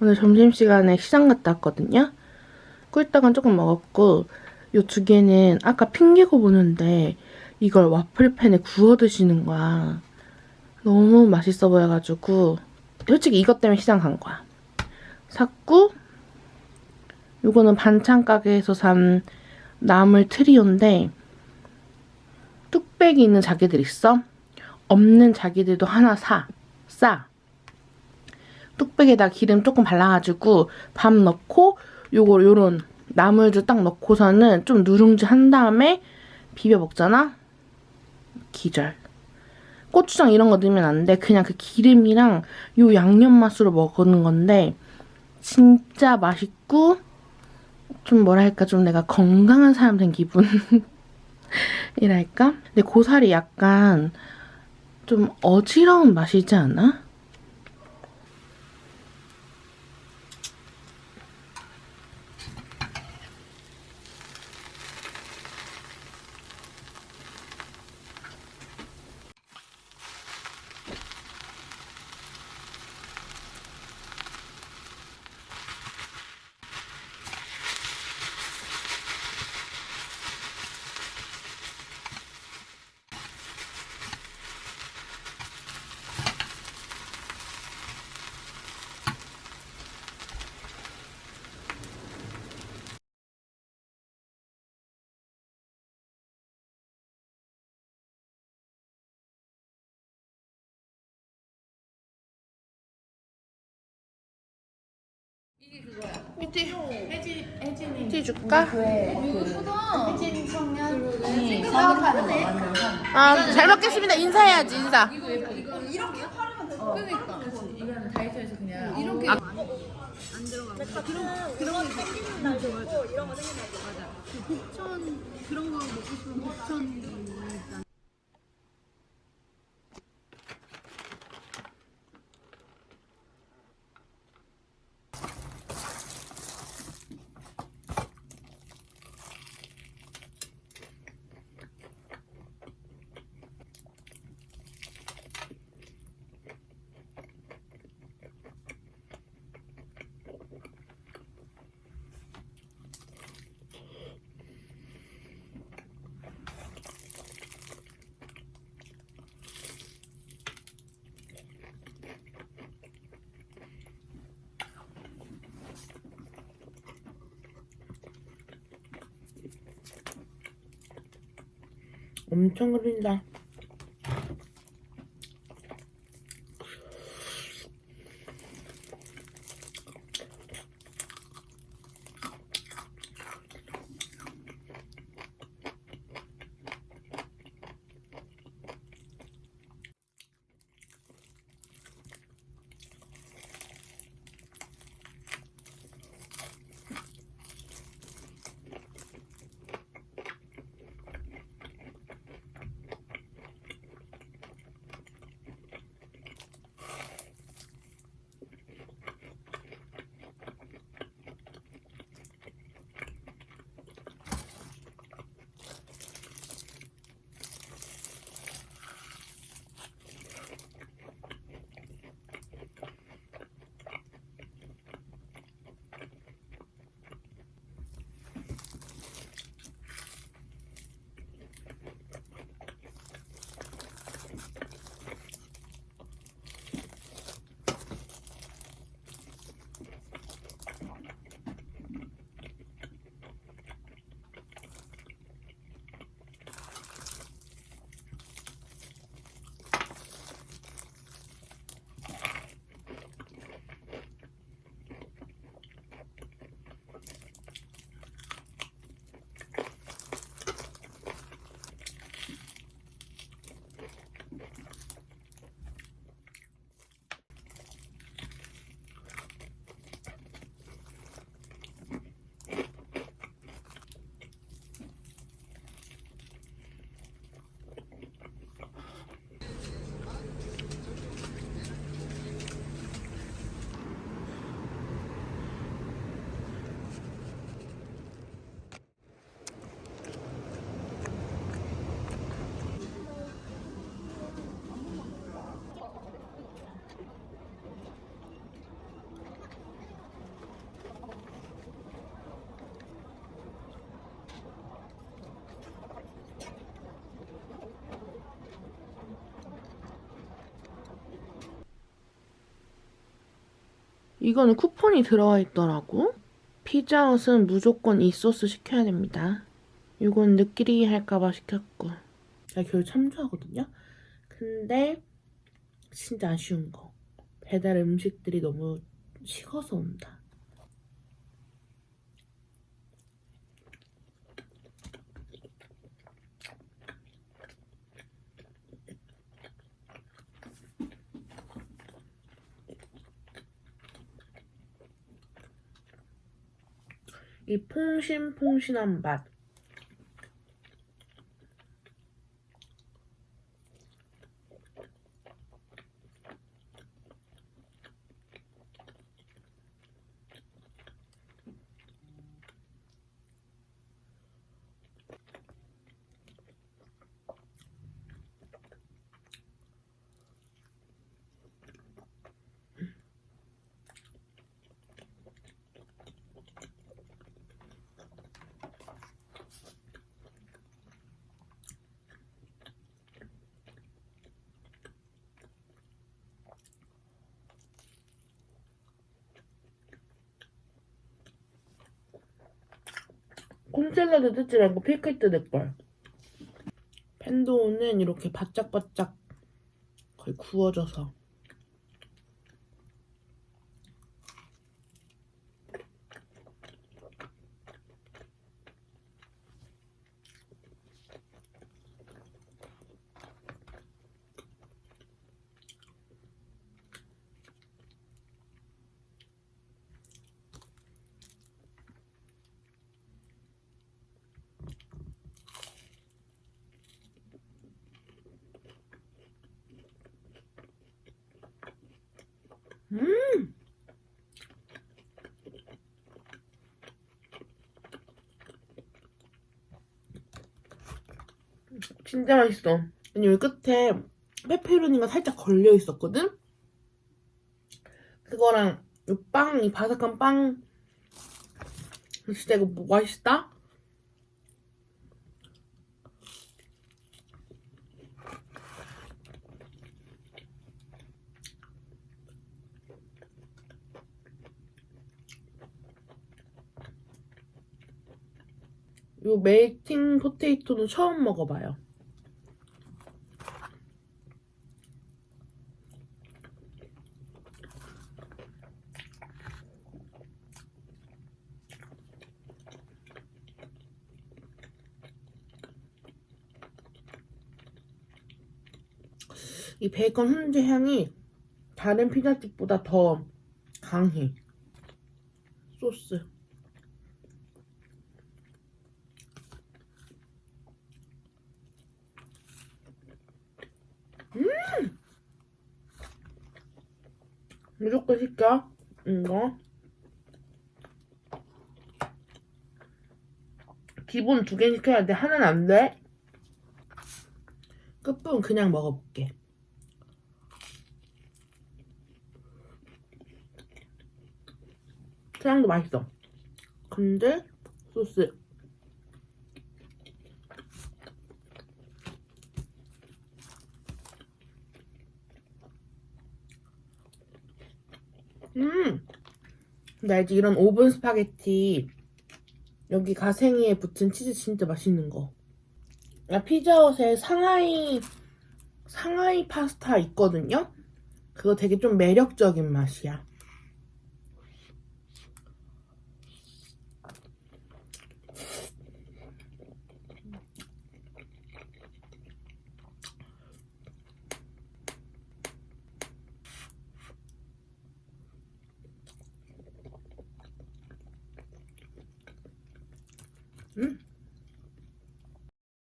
오늘 점심시간에 시장 갔다 왔거든요. 꿀떡은 조금 먹었고 요두 개는 아까 핑계고 보는데 이걸 와플팬에 구워 드시는 거야. 너무 맛있어 보여가지고 솔직히 이것 때문에 시장 간 거야. 샀고 요거는 반찬 가게에서 산 나물 트리오인데 뚝배기 있는 자기들 있어? 없는 자기들도 하나 사. 싸. 뚝배기에다 기름 조금 발라가지고 밥 넣고 요거 요런 나물도 딱 넣고서는 좀 누룽지 한 다음에 비벼 먹잖아? 기절. 고추장 이런 거 넣으면 안 돼. 그냥 그 기름이랑 요 양념 맛으로 먹는 건데 진짜 맛있고 좀 뭐랄까 좀 내가 건강한 사람 된 기분 이랄까? 근데 고사리 약간 좀 어지러운 맛이지 않아? PT PT 줄까? 혜진 청년이 사업하는 거 완전 산. 아, 잘 먹겠습니다. 인사해야지, 인사. 이거는 다이소에서 그냥 이렇게. 아. 그런 거 생기는 날 좋아하죠. 이런 거 생기는 날 좋아하죠. 그 복천 그런 거 먹고 싶으면 복천 일단 엄청 흐린다. 이거는 쿠폰이 들어와 있더라고. 피자헛은 무조건 이 소스 시켜야 됩니다. 이건 느끼리 할까봐 시켰고. 제가 겨울 참 좋아하거든요. 근데 진짜 아쉬운 거. 배달 음식들이 너무 식어서 온다. 이 퐁신퐁신한 맛. 콘샐러드 뜯지 말고 피클 뜯을걸. 펜도는 이렇게 바짝바짝 거의 구워져서. 음! 진짜 맛있어. 아니, 여기 끝에 페페로니가 살짝 걸려 있었거든? 그거랑 이 빵, 이 바삭한 빵. 진짜 이거 뭐 맛있다? 요 멜팅 포테이토는 처음 먹어봐요. 이 베이컨 훈제 향이 다른 피자집보다 더 강해. 소스. 무조건 시켜. 이거. 기본 두 개 시켜야 돼. 하나는 안 돼. 끝부분 그냥 먹어볼게. 그냥도 맛있어. 근데 소스. 음. 근데 알지 이런 오븐 스파게티 여기 가생이에 붙은 치즈 진짜 맛있는 거. 나 피자헛에 상하이 상하이 파스타 있거든요. 그거 되게 좀 매력적인 맛이야.